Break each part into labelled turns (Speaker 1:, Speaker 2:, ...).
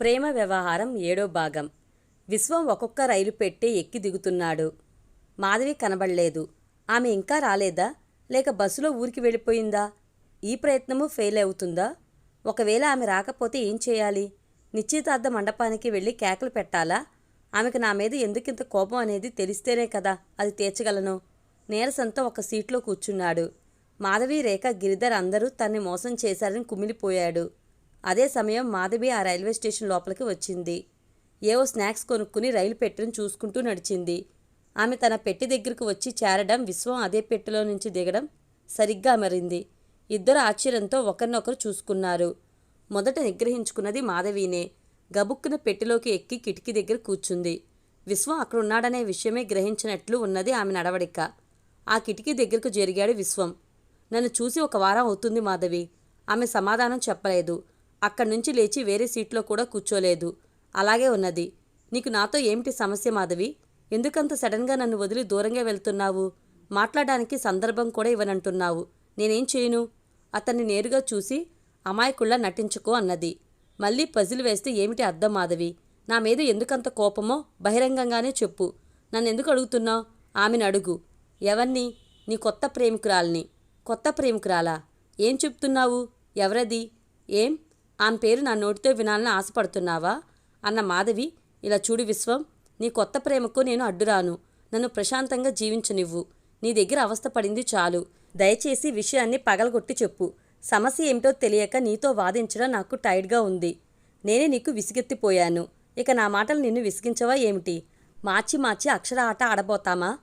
Speaker 1: ప్రేమ వ్యవహారం ఏడో భాగం. విశ్వం ఒక్కొక్క రైలు పెట్టి ఎక్కి దిగుతున్నాడు. మాధవి కనబడలేదు. ఆమె ఇంకా రాలేదా? లేక బస్సులో ఊరికి వెళ్ళిపోయిందా? ఈ ప్రయత్నము ఫెయిల్ అవుతుందా? ఒకవేళ ఆమె రాకపోతే ఏం చేయాలి? నిశ్చితార్థ మండపానికి వెళ్ళి కేకలు పెట్టాలా? ఆమెకు నా మీద ఎందుకింత కోపం అనేది తెలిస్తేనే కదా అది తీర్చగలను. నీరసంతో ఒక సీట్లో కూర్చున్నాడు. మాధవి రేఖ గిరిధర్ అందరూ తన్ని మోసం చేశారని కుమిలిపోయాడు. అదే సమయం మాధవి ఆ రైల్వే స్టేషన్ లోపలికి వచ్చింది. ఏవో స్నాక్స్ కొనుక్కుని రైలు పెట్టెను చూసుకుంటూ నడిచింది. ఆమె తన పెట్టి దగ్గరకు వచ్చి చేరడం విశ్వం అదే పెట్టెలో నుంచి దిగడం సరిగ్గా అమరింది. ఇద్దరు ఆశ్చర్యంతో ఒకరినొకరు చూసుకున్నారు. మొదట నిగ్రహించుకున్నది మాధవీనే. గబుక్కున పెట్టెలోకి ఎక్కి కిటికీ దగ్గర కూర్చుంది. విశ్వం అక్కడున్నాడనే విషయమే గ్రహించినట్లు ఉన్నది ఆమె నడవడిక. ఆ కిటికీ దగ్గరకు జరిగాడు విశ్వం. నన్ను చూసి ఒక వారం అవుతుంది మాధవి. ఆమె సమాధానం చెప్పలేదు. అక్కడి నుంచి లేచి వేరే సీట్లో కూడా కూర్చోలేదు. అలాగే ఉన్నది. నీకు నాతో ఏమిటి సమస్య మాధవి? ఎందుకంత సడన్గా నన్ను వదిలి దూరంగా వెళ్తున్నావు? మాట్లాడడానికి సందర్భం కూడా ఇవ్వనంటున్నావు. నేనేం చేయను? అతన్ని నేరుగా చూసి అమాయకుళ్ళ నటించుకో అన్నది. మళ్ళీ పజిల్ వేస్తే ఏమిటి అర్థం మాధవి? నా మీద ఎందుకంత కోపమో బహిరంగంగానే చెప్పు. నన్నెందుకు అడుగుతున్నావు? ఆమెను అడుగు. ఎవరిని? నీ కొత్త ప్రేమికురాల్ని. కొత్త ప్రేమికురాలా? ఏం చెప్తున్నావు? ఎవరది? ఏం? ఆమె పేరు నా నోటితో వినాలని ఆశపడుతున్నావా? అన్న మాధవి ఇలా చూడు విశ్వం నీ కొత్త ప్రేమకు నేను అడ్డురాను. నన్ను ప్రశాంతంగా జీవించనివ్వు. నీ దగ్గర అవస్థ పడింది చాలు. దయచేసి విషయాన్ని పగలగొట్టి చెప్పు. సమస్య ఏమిటో తెలియక నీతో వాదించడం నాకు టైర్డ్గా ఉంది. నేనే నీకు విసిగెత్తిపోయాను. ఇక నా మాటలు నిన్ను విసిగించవా ఏమిటి? మార్చి మార్చి అక్షర ఆట ఆడబోతామా?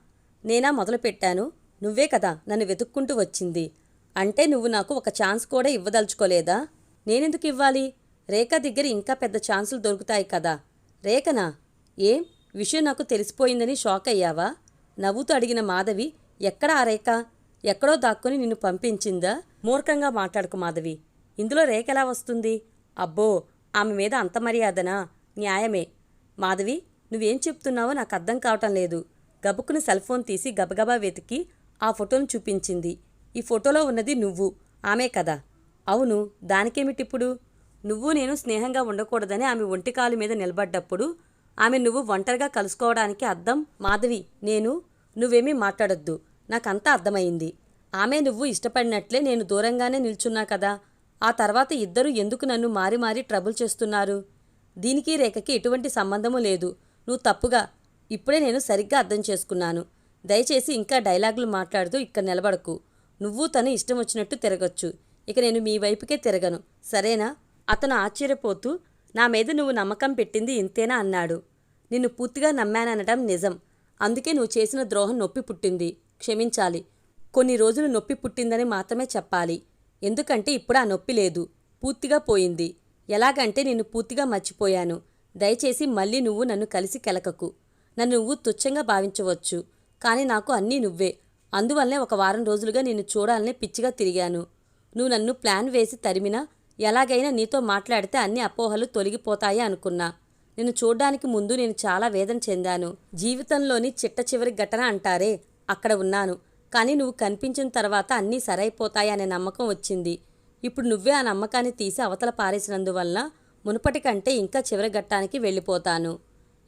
Speaker 1: నేనా మొదలుపెట్టాను? నువ్వే కదా నన్ను వెతుక్కుంటూ వచ్చింది. అంటే నువ్వు నాకు ఒక ఛాన్స్ కూడా ఇవ్వదలుచుకోలేదా? నేనెందుకు ఇవ్వాలి? రేఖ దగ్గర ఇంకా పెద్ద ఛాన్సులు దొరుకుతాయి కదా. రేఖనా ఏం? విషయం నాకు తెలిసిపోయిందని షాక్ అయ్యావా? నవ్వుతూ అడిగిన మాధవి ఎక్కడ ఆ రేఖ? ఎక్కడో దాక్కుని నిన్ను పంపించిందా? మూర్ఖంగా మాట్లాడుకు మాధవి. ఇందులో రేఖ ఎలా వస్తుంది? అబ్బో ఆమె మీద అంత మర్యాదనా? న్యాయమే. మాధవి నువ్వేం చెప్తున్నావో నాకు అర్థం కావటం లేదు. గబుక్కుని సెల్ ఫోన్ తీసి గబగబా వెతికి ఆ ఫోటోను చూపించింది. ఈ ఫోటోలో ఉన్నది నువ్వు ఆమె కదా. అవును దానికేమిటిప్పుడు? నువ్వు నేను స్నేహంగా ఉండకూడదని ఆమె ఒంటికాలు మీద నిలబడ్డప్పుడు ఆమె నువ్వు ఒంటరిగా కలుసుకోవడానికి అర్థం మాధవి నేను నువ్వేమీ మాట్లాడొద్దు. నాకంతా అర్థమైంది ఆమె నువ్వు ఇష్టపడినట్లే నేను దూరంగానే నిల్చున్నా కదా. ఆ తర్వాత ఇద్దరు ఎందుకు నన్ను మారి మారి ట్రబుల్ చేస్తున్నారు? దీనికి రేఖకి ఎటువంటి సంబంధము లేదు. నువ్వు తప్పుగా ఇప్పుడే నేను సరిగ్గా అర్థం చేసుకున్నాను. దయచేసి ఇంకా డైలాగులు మాట్లాడుతూ ఇక్కడ నిలబడకు. నువ్వు తను ఇష్టం వచ్చినట్టు తిరగొచ్చు. ఇక నేను మీ వైపుకే తిరగను. సరేనా? అతను ఆశ్చర్యపోతూ నా మీద నువ్వు నమ్మకం పెట్టింది ఇంతేనా అన్నాడు. నిన్ను పూర్తిగా నమ్మాననడం నిజం. అందుకే నువ్వు చేసిన ద్రోహం నొప్పి పుట్టింది. క్షమించాలి. కొన్ని రోజులు నొప్పి పుట్టిందని మాత్రమే చెప్పాలి. ఎందుకంటే ఇప్పుడు ఆ నొప్పి లేదు. పూర్తిగా పోయింది. ఎలాగంటే నిన్ను పూర్తిగా మర్చిపోయాను. దయచేసి మళ్ళీ నువ్వు నన్ను కలిసి కెలకకు. నన్ను నువ్వు తుచ్చంగా భావించవచ్చు. కానీ నాకు అన్నీ నువ్వే. అందువల్లే ఒక వారం రోజులుగా నిన్ను చూడాలని పిచ్చిగా తిరిగాను. నువ్వు నన్ను ప్లాన్ వేసి తరిమినా ఎలాగైనా నీతో మాట్లాడితే అన్ని అపోహలు తొలగిపోతాయి అనుకున్నా. నిన్ను చూడ్డానికి ముందు నేను చాలా వేదన చెందాను. జీవితంలోని చిట్ట చివరి ఘటన అంటారే అక్కడ ఉన్నాను. కానీ నువ్వు కనిపించిన తర్వాత అన్నీ సరైపోతాయి అనే నమ్మకం వచ్చింది. ఇప్పుడు నువ్వే ఆ నమ్మకాన్ని తీసి అవతల పారేసినందువల్ల మునుపటి కంటే ఇంకా చివరి ఘట్టానికి వెళ్ళిపోతాను.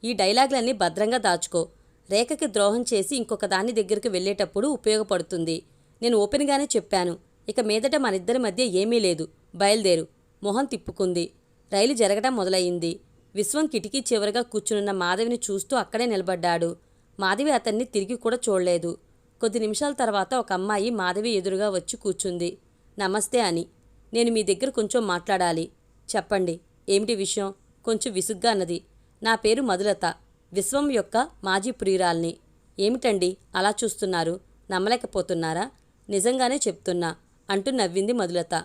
Speaker 1: ఈ డైలాగులన్నీ భద్రంగా దాచుకో. రేఖకి ద్రోహం చేసి ఇంకొక దాని దగ్గరికి వెళ్ళేటప్పుడు ఉపయోగపడుతుంది. నేను ఓపెన్గానే చెప్పాను. ఇక మీదట మనిద్దరి మధ్య ఏమీ లేదు. బయలుదేరు. మొహం తిప్పుకుంది. రైలు జరగడం మొదలయ్యింది. విశ్వం కిటికీ చివరగా కూర్చునున్న మాధవిని చూస్తూ అక్కడే నిలబడ్డాడు. మాధవి అతన్ని తిరిగి కూడా చూడలేదు. కొద్ది నిమిషాల తర్వాత ఒక అమ్మాయి మాధవి ఎదురుగా వచ్చి కూర్చుంది. నమస్తే అని. నేను మీ దగ్గర కొంచెం మాట్లాడాలి. చెప్పండి. ఏమిటి విషయం? కొంచెం విసుగ్గా అన్నది. నా పేరు మధులత. విశ్వం యొక్క మాజీ ప్రియురాల్ని. ఏమిటండి? అలా చూస్తున్నారు. నమ్మలేకపోతున్నారా? నిజంగానే చెప్తున్నా. అంటూ నవ్వింది మధులత.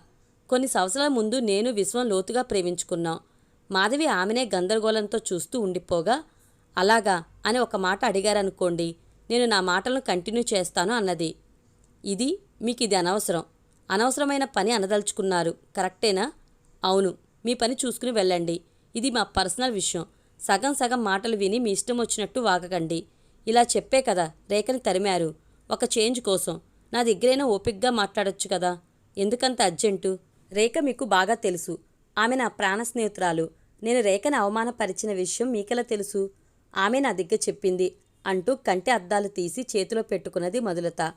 Speaker 1: కొన్ని సంవత్సరాల ముందు నేను విశ్వం లోతుగా ప్రేమించుకున్నాం. మాధవి ఆమెనే గందరగోళంతో చూస్తూ ఉండిపోగా అలాగా అని ఒక మాట అడిగారనుకోండి నేను నా మాటలను కంటిన్యూ చేస్తాను అన్నది. ఇది మీకు ఇది అనవసరం. అనవసరమైన పని అనదలుచుకున్నారు. కరెక్టేనా? అవును. మీ పని చూసుకుని వెళ్ళండి. ఇది మా పర్సనల్ విషయం. సగం సగం మాటలు విని మీ ఇష్టం వచ్చినట్టు వాగకండి. ఇలా చెప్పే కదా రేఖని తరిమారు. ఒక చేంజ్ కోసం. నా దగ్గరైనా ఓపిగ్గా మాట్లాడొచ్చు కదా. ఎందుకంత అర్జెంటు? రేఖ మీకు బాగా తెలుసు. ఆమె నా ప్రాణ స్నేహితురాలు. నేను రేఖను అవమానపరిచిన విషయం మీకెలా తెలుసు? ఆమె నా దగ్గర చెప్పింది అంటూ కంటి అద్దాలు తీసి చేతిలో పెట్టుకున్నది మధులత.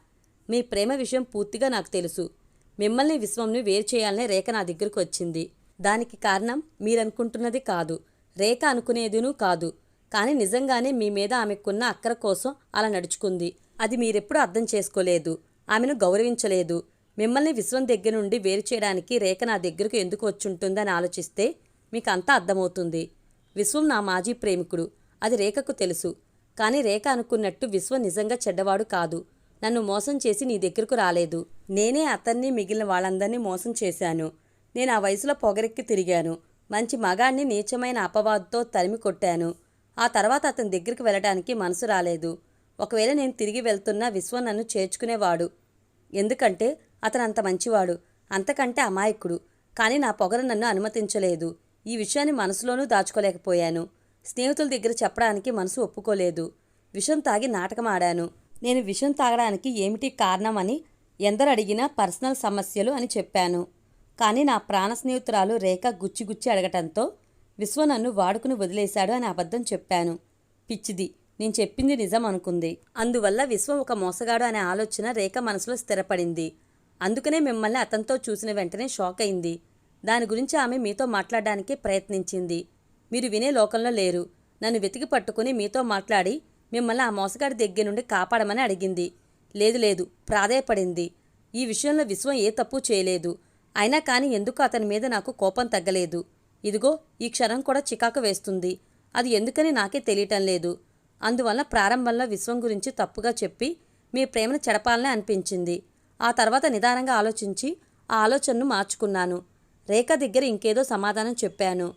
Speaker 1: మీ ప్రేమ విషయం పూర్తిగా నాకు తెలుసు. మిమ్మల్ని విశ్వంని వేరు చేయాలనే రేఖ నా దగ్గరకు వచ్చింది. దానికి కారణం మీరనుకుంటున్నది కాదు. రేఖ అనుకునేదినూ కాదు. కానీ నిజంగానే మీ మీద ఆమెకున్న అక్కర కోసం అలా నడుచుకుంది. అది మీరెప్పుడూ అర్థం చేసుకోలేదు. ఆమెను గౌరవించలేదు. మిమ్మల్ని విశ్వం దగ్గర నుండి వేరు చేయడానికి రేఖ నా దగ్గరకు ఎందుకు వచ్చుంటుందని ఆలోచిస్తే మీకు అంతా అర్థమవుతుంది. విశ్వం నా మాజీ ప్రేమికుడు. అది రేఖకు తెలుసు. కానీ రేఖ అనుకున్నట్టు విశ్వం నిజంగా చెడ్డవాడు కాదు. నన్ను మోసం చేసి నీ దగ్గరకు రాలేదు. నేనే అతన్ని మిగిలిన వాళ్ళందరినీ మోసం చేశాను. నేను ఆ వయసులో పొగరెక్కి తిరిగాను. మంచి మగాణ్ణి నీచమైన అపవాదుతో తరిమి కొట్టాను. ఆ తర్వాత అతని దగ్గరికి వెళ్ళడానికి మనసు రాలేదు. ఒకవేళ నేను తిరిగి వెళ్తున్నా విశ్వం నన్ను చేర్చుకునేవాడు. ఎందుకంటే అతను అంత మంచివాడు అంతకంటే అమాయకుడు. కానీ నా పొగరు నన్ను అనుమతించలేదు. ఈ విషయాన్ని మనసులోనూ దాచుకోలేకపోయాను. స్నేహితుల దగ్గర చెప్పడానికి మనసు ఒప్పుకోలేదు. విషం తాగి నాటకం ఆడాను. నేను విషం తాగడానికి ఏమిటి కారణం అని ఎందరు అడిగినా పర్సనల్ సమస్యలు అని చెప్పాను. కానీ నా ప్రాణ స్నేహితురాలు రేఖ గుచ్చి గుచ్చి అడగటంతో విశ్వ నన్ను వాడుకుని వదిలేశాడు అని అబద్ధం చెప్పాను. పిచ్చిది. నేను చెప్పింది నిజం అనుకుంది. అందువల్ల విశ్వం ఒక మోసగాడు అనే ఆలోచన రేఖ మనసులో స్థిరపడింది. అందుకనే మిమ్మల్ని అతనితో చూసిన వెంటనే షాక్ అయింది. దాని గురించి ఆమె మీతో మాట్లాడడానికి ప్రయత్నించింది. మీరు వినే లోకంలో లేరు. నన్ను వెతికి పట్టుకుని మీతో మాట్లాడి మిమ్మల్ని ఆ మోసగాడి దగ్గర నుండి కాపాడమని అడిగింది. లేదు లేదు ప్రాధేయపడింది. ఈ విషయంలో విశ్వం ఏ తప్పు చేయలేదు. అయినా కానీ ఎందుకు అతని మీద నాకు కోపం తగ్గలేదు. ఇదిగో ఈ క్షణం కూడా చికాకు వేస్తుంది. అది ఎందుకని నాకే తెలియటం లేదు. అందువల్ల ప్రారంభంలో విశ్వం గురించి తప్పుగా చెప్పి మీ ప్రేమను చెడపాలనే అనిపించింది. ఆ తర్వాత నిదానంగా ఆలోచించి ఆ ఆలోచనను మార్చుకున్నాను. రేఖ దగ్గర ఇంకేదో సమాధానం చెప్పాను.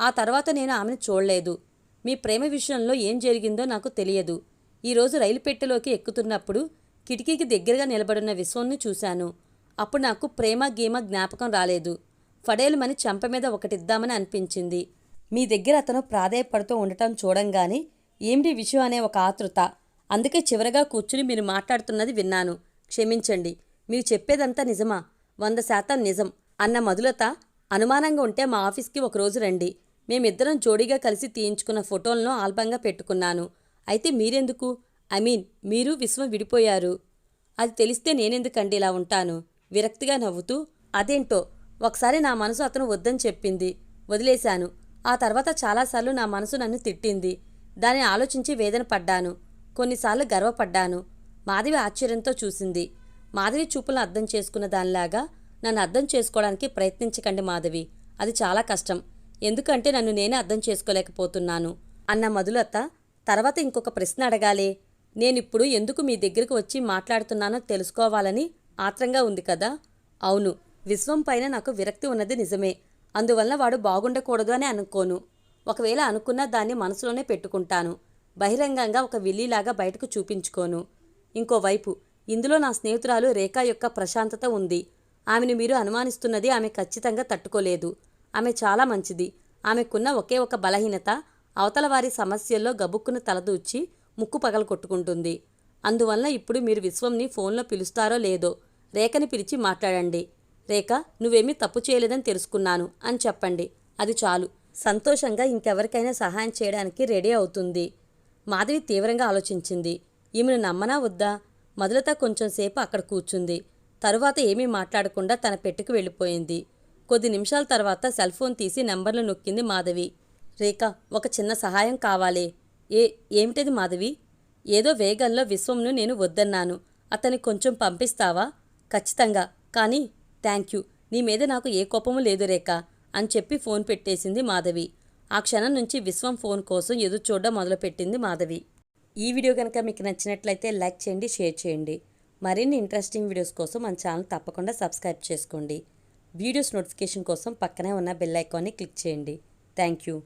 Speaker 1: ఆ తర్వాత నేను ఆమెను చూడలేదు. మీ ప్రేమ విషయంలో ఏం జరిగిందో నాకు తెలియదు. ఈరోజు రైలు పెట్టెలోకి ఎక్కుతున్నప్పుడు కిటికీకి దగ్గరగా నిలబడిన విశ్వంని చూశాను. అప్పుడు నాకు ప్రేమ గీమ జ్ఞాపకం రాలేదు. ఫడేలుమని చెంప మీద ఒకటిద్దామని అనిపించింది. మీ దగ్గర అతను ప్రాధేయపడుతూ ఉండటం చూడంగానే ఏమిటి విషయం అనే ఒక ఆతృత. అందుకే చివరగా కూర్చుని మీరు మాట్లాడుతున్నది విన్నాను. క్షమించండి మీరు చెప్పేదంతా నిజమా? వంద శాతం నిజం. అన్న మధులత అనుమానంగా ఉంటే మా ఆఫీస్కి ఒకరోజు రండి. మేమిద్దరం జోడీగా కలిసి తీయించుకున్న ఫోటోలను ఆల్బంగా పెట్టుకున్నాను. అయితే మీరెందుకు? ఐ మీన్ మీరు విశ్వం విడిపోయారు. అది తెలిస్తే నేనెందుకండి ఇలా ఉంటాను? విరక్తిగా నవ్వుతూ అదేంటో? ఒకసారి నా మనసు అతను వద్దని చెప్పింది. వదిలేశాను. ఆ తర్వాత చాలాసార్లు నా మనసు నన్ను తిట్టింది. దాన్ని ఆలోచించి వేదన పడ్డాను. కొన్నిసార్లు గర్వపడ్డాను. మాధవి ఆశ్చర్యంతో చూసింది. మాధవి చూపులను అర్థం చేసుకున్న దానిలాగా నన్ను అర్థం చేసుకోవడానికి ప్రయత్నించకండి మాధవి. అది చాలా కష్టం. ఎందుకంటే నన్ను నేనే అర్థం చేసుకోలేకపోతున్నాను. అన్న మధులత తర్వాత ఇంకొక ప్రశ్న అడగాలే. నేనిప్పుడు ఎందుకు మీ దగ్గరకు వచ్చి మాట్లాడుతున్నానో తెలుసుకోవాలని ఆత్రంగా ఉంది కదా? అవును. విశ్వం పైన నాకు విరక్తి ఉన్నది నిజమే. అందువల్ల వాడు బాగుండకూడదు అని అనుకోను. ఒకవేళ అనుకున్న దాన్ని మనసులోనే పెట్టుకుంటాను. బహిరంగంగా ఒక విల్లీలాగా బయటకు చూపించుకోను. ఇంకోవైపు ఇందులో నా స్నేహితురాలు రేఖ యొక్క ప్రశాంతత ఉంది. ఆమెను మీరు అనుమానిస్తున్నది ఆమె ఖచ్చితంగా తట్టుకోలేదు. ఆమె చాలా మంచిది. ఆమెకున్న ఒకే ఒక బలహీనత అవతల వారి సమస్యల్లో గబుక్కును తలదూచి ముక్కు పగలు కొట్టుకుంటుంది అందువల్ల ఇప్పుడు మీరు విశ్వంని ఫోన్లో పిలుస్తారో లేదో రేఖని పిలిచి మాట్లాడండి. రేఖ నువ్వేమీ తప్పు చేయలేదని తెలుసుకున్నాను అని చెప్పండి. అది చాలు. సంతోషంగా ఇంకెవరికైనా సహాయం చేయడానికి రెడీ అవుతుంది. మాధవి తీవ్రంగా ఆలోచించింది. ఈమెను నమ్మనా వద్దా? మొదలత కొంచెంసేపు అక్కడ కూర్చుంది. తరువాత ఏమీ మాట్లాడకుండా తన పెట్టుకు వెళ్ళిపోయింది. కొద్ది నిమిషాల తర్వాత సెల్ ఫోన్ తీసి నెంబర్లు నొక్కింది మాధవి. రేఖ ఒక చిన్న సహాయం కావాలే. ఏ ఏమిటది మాధవి? ఏదో వేగంలో విశ్వంను నేను వద్దన్నాను. అతని కొంచెం పంపిస్తావా? ఖచ్చితంగా. కానీ థ్యాంక్ యూ నీ మీద నాకు ఏ కోపము లేదు రేఖ. అని చెప్పి ఫోన్ పెట్టేసింది మాధవి. ఆ క్షణం నుంచి విశ్వం ఫోన్ కోసం ఎదురు చూడడం మొదలుపెట్టింది మాధవి. ఈ వీడియో కనుక మీకు నచ్చినట్లయితే లైక్ చేయండి షేర్ చేయండి. మరిన్ని ఇంట్రెస్టింగ్ వీడియోస్ కోసం మన ఛానల్ తప్పకుండా సబ్స్క్రైబ్ చేసుకోండి. వీడియోస్ నోటిఫికేషన్ కోసం పక్కనే ఉన్న బెల్ ఐకాన్ని క్లిక్ చేయండి. Thank you.